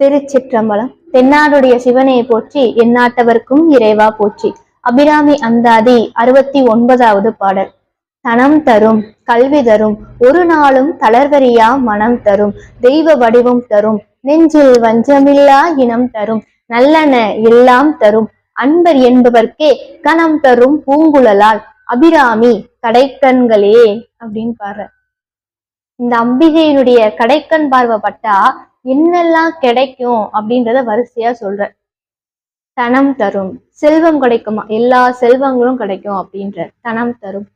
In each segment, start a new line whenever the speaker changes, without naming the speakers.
திருச்சிற்றம்பலம். தென்னாடுடைய சிவனையை போற்றி எந்நாட்டவர்க்கும் இறைவா போற்றி. அபிராமி அந்தாதி அறுபத்தி ஒன்பதாவது பாடல். தனம் தரும் கல்வி தரும் ஒரு நாளும் தளர்வரியா மனம் தரும் தெய்வ வடிவம் தரும் நெஞ்சில் வஞ்சமில்லா இனம் தரும் நல்லன எல்லாம் தரும் அன்பர் என்பவர்க்கே கணம் தரும் பூங்குழலால். அபிராமி கடைக்கண்களே அப்படின்னு பாரு இந்த அம்பிகையினுடைய கடைக்கண் பார்வை பட்டா என்னெல்லாம் கிடைக்கும் அப்படின்றத வரிசையா சொல்ற தனம் தரும். செல்வம் கிடைக்குமா? எல்லா செல்வங்களும் கிடைக்கும் அப்படின்ற தனம் தரும்.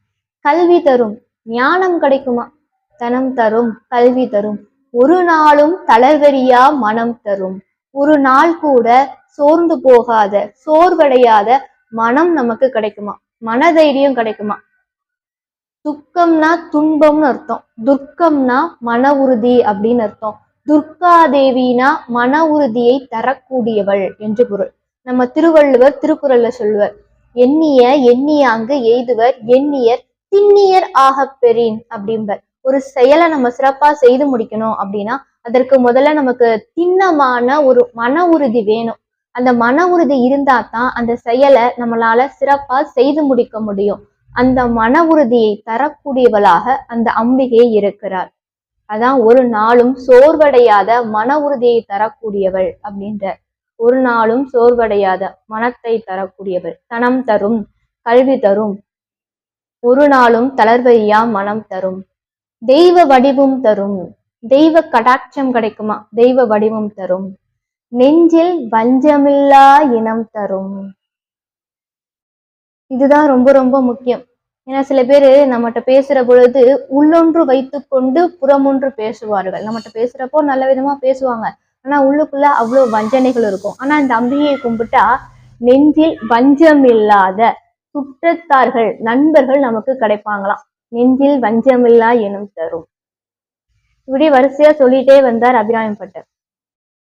கல்வி தரும். ஞானம் கிடைக்குமா? தனம் தரும். கல்வி தரும். ஒரு நாளும் தளர்வெறியா மனம் தரும். ஒரு நாள் கூட சோர்ந்து போகாத சோர்வடையாத மனம் நமக்கு கிடைக்குமா? மனதைரியம் கிடைக்குமா? துக்கம்னா துன்பம்னு அர்த்தம். துர்க்கம்னா மன உறுதி அப்படின்னு அர்த்தம். துர்கா தேவினா மன உறுதியை தரக்கூடியவள் என்று பொருள். நம்ம திருவள்ளுவர் திருக்குறள்ல சொல்லுவர் எண்ணிய அங்கு எய்துவர் எண்ணியர் திண்ணியர் ஆக பெறின் அப்படிம்பர். ஒரு செயலை நம்ம சிறப்பா செய்து முடிக்கணும் அப்படின்னா அதற்கு முதல்ல நமக்கு திண்ணமான ஒரு மன உறுதி வேணும். அந்த மன உறுதி இருந்தா தான் அந்த செயலை நம்மளால சிறப்பா செய்து முடிக்க முடியும். அந்த மன உறுதியை தரக்கூடியவளாக அந்த அம்பிகை இருக்கிறார் அதான் ஒரு நாளும் சோர்வடையாத மன உறுதியை தரக்கூடியவள் அப்படின்ற ஒரு நாளும் சோர்வடையாத மனத்தை தரக்கூடியவள். தனம் தரும் கல்வி தரும். ஒரு நாளும் தளர்வையா மனம் தரும். தெய்வ வடிவம் தரும். தெய்வ கடாட்சம் கிடைக்குமா? தெய்வ வடிவம் தரும். நெஞ்சில் வஞ்சமில்லா இனம் தரும். இதுதான் ரொம்ப ரொம்ப முக்கியம். ஏன்னா சில பேர் நம்மகிட்ட பேசுற பொழுது உள்ளொன்று வைத்துக்கொண்டு புறமொன்று பேசுவார்கள். நம்மகிட்ட பேசுறப்போ நல்ல விதமா பேசுவாங்க. ஆனா உள்ளுக்குள்ள அவ்வளவு வஞ்சனைகள் இருக்கும். ஆனா இந்த அம்பிகையை கும்பிட்டா நெஞ்சில் வஞ்சம் இல்லாத சுற்றத்தார்கள் நண்பர்கள் நமக்கு கிடைப்பாங்களாம். நெஞ்சில் வஞ்சமில்லா எனும் தரும். இப்படி வரிசையா சொல்லிட்டே வந்தார் அபிராமி பட்டர்.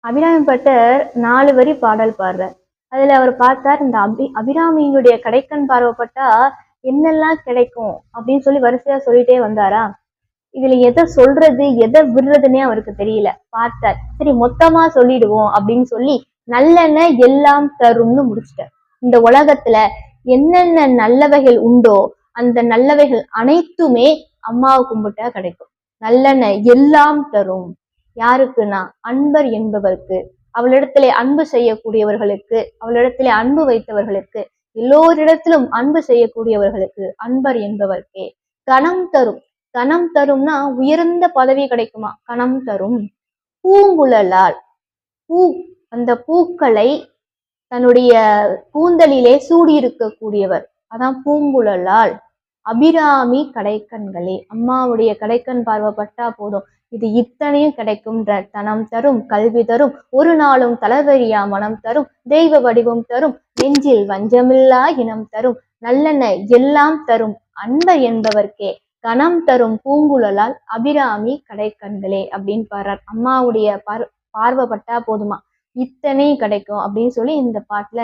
அபிராமி பட்டர் நாலு வரி பாடல் பாடுறார். அதுல அவர் பார்த்தார் இந்த அபி அபிராமியினுடைய கடைக்கண் பார்வைப்பட்டா என்னெல்லாம் கிடைக்கும் அப்படின்னு சொல்லி வரிசையா சொல்லிட்டே வந்தாரா? இதுல எதை சொல்றது எதை விடுறதுன்னே அவருக்கு தெரியல. பார்த்தார். சரி மொத்தமா சொல்லிடுவோம் அப்படின்னு சொல்லி நல்லெண்ணெய் எல்லாம் தரும்னு முடிச்சிட்டார். இந்த உலகத்துல என்னென்ன நல்லவைகள் உண்டோ அந்த நல்லவைகள் அனைத்துமே அம்மாவை கும்பிட்டா கிடைக்கும். நல்லெண்ணெய் எல்லாம் தரும். யாருக்குன்னா அன்பர் என்பவருக்கு. அவளிடத்திலே அன்பு செய்யக்கூடியவர்களுக்கு அவளிடத்திலே அன்பு வைத்தவர்களுக்கு எல்லோரிடத்திலும் அன்பு செய்யக்கூடியவர்களுக்கு அன்பர் என்பவர்க்கே. கணம் தரும். கணம் தரும்னா உயர்ந்த பதவி கிடைக்குமா? கணம் தரும். பூங்குழலால். பூ அந்த பூக்களை தன்னுடைய கூந்தலிலே சூடியிருக்கக்கூடியவர். அதான் பூங்குழலால். அபிராமி கடைக்கண்களே. அம்மாவுடைய கடைக்கண் பார்வைப்பட்டா போதும். இது இத்தனையும் கிடைக்கும்ன்ற தனம் தரும் கல்வி தரும் ஒரு நாளும் தளவரியா மனம் தரும் தெய்வ வடிவம் தரும் நெஞ்சில் வஞ்சமில்லா இனம் தரும் நல்லெண்ண எல்லாம் தரும் அன்பர் என்பவர்க்கே கணம் தரும் பூங்குழலால் அபிராமி கடைக்கண்களே அப்படின்னு பாடுறார். அம்மாவுடைய பார் பார்வைப்பட்டா போதுமா? இத்தனை கிடைக்கும் அப்படின்னு சொல்லி இந்த பாட்டுல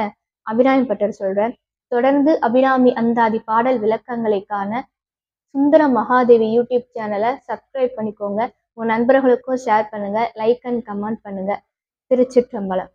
அபிராமி பட்டர் சொல்றார். தொடர்ந்து அபிராமி அந்தாதி பாடல் விளக்கங்களை காண சுந்தர மகாதேவி யூடியூப் சேனலை சப்ஸ்கிரைப் பண்ணிக்கோங்க. உங்கள் நண்பர்களுக்கும் ஷேர் பண்ணுங்கள் லைக் அண்ட் கமெண்ட் பண்ணுங்கள் திருச்சிற்றம்பலம்.